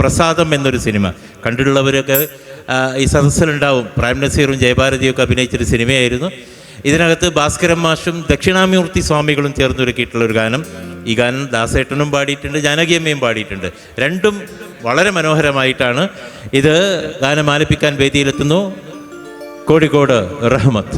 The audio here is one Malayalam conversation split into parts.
പ്രസാദം എന്നൊരു സിനിമ. കണ്ടിട്ടുള്ളവരൊക്കെ ഈ സദസ്സിലുണ്ടാവും. പ്രൈം നസീറും ജയഭാരതിയൊക്കെ അഭിനയിച്ചൊരു സിനിമയായിരുന്നു. ഇതിനകത്ത് ഭാസ്കരൻ മാഷും ദക്ഷിണാമൂർത്തി സ്വാമികളും ചേർന്നൊരുക്കിയിട്ടുള്ള ഒരു ഗാനം. ഈ ഗാനം ദാസേട്ടനും പാടിയിട്ടുണ്ട് ജാനകിയമ്മയും പാടിയിട്ടുണ്ട്. രണ്ടും വളരെ മനോഹരമായിട്ടാണ് ഇത് ഗാനം ആലപിക്കാൻ വേദിയിലെത്തുന്നു. കോഴിക്കോട് റഹ്മത്ത്.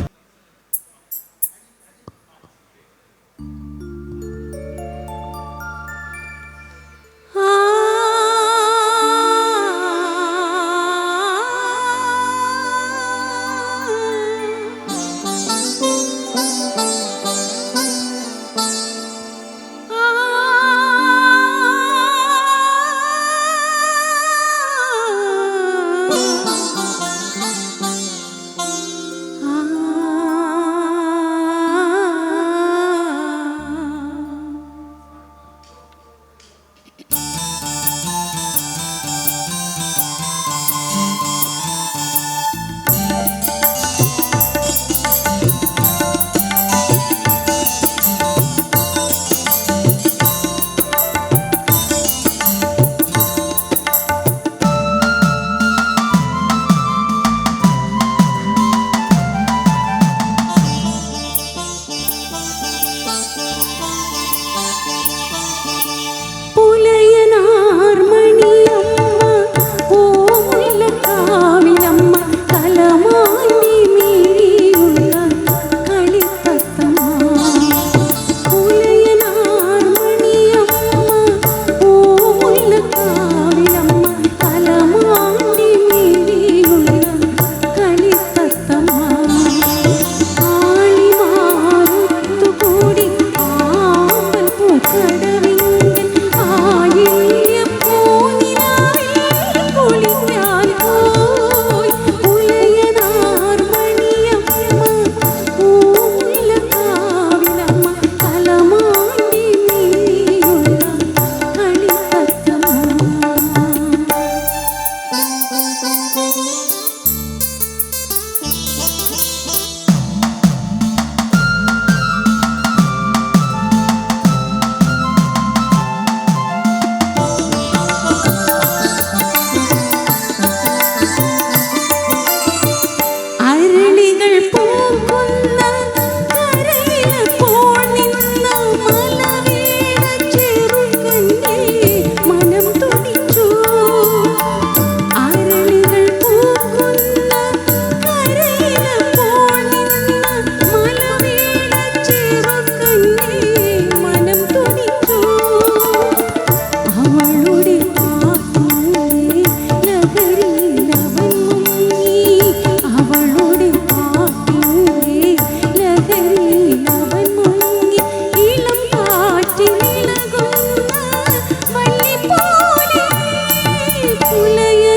உலைய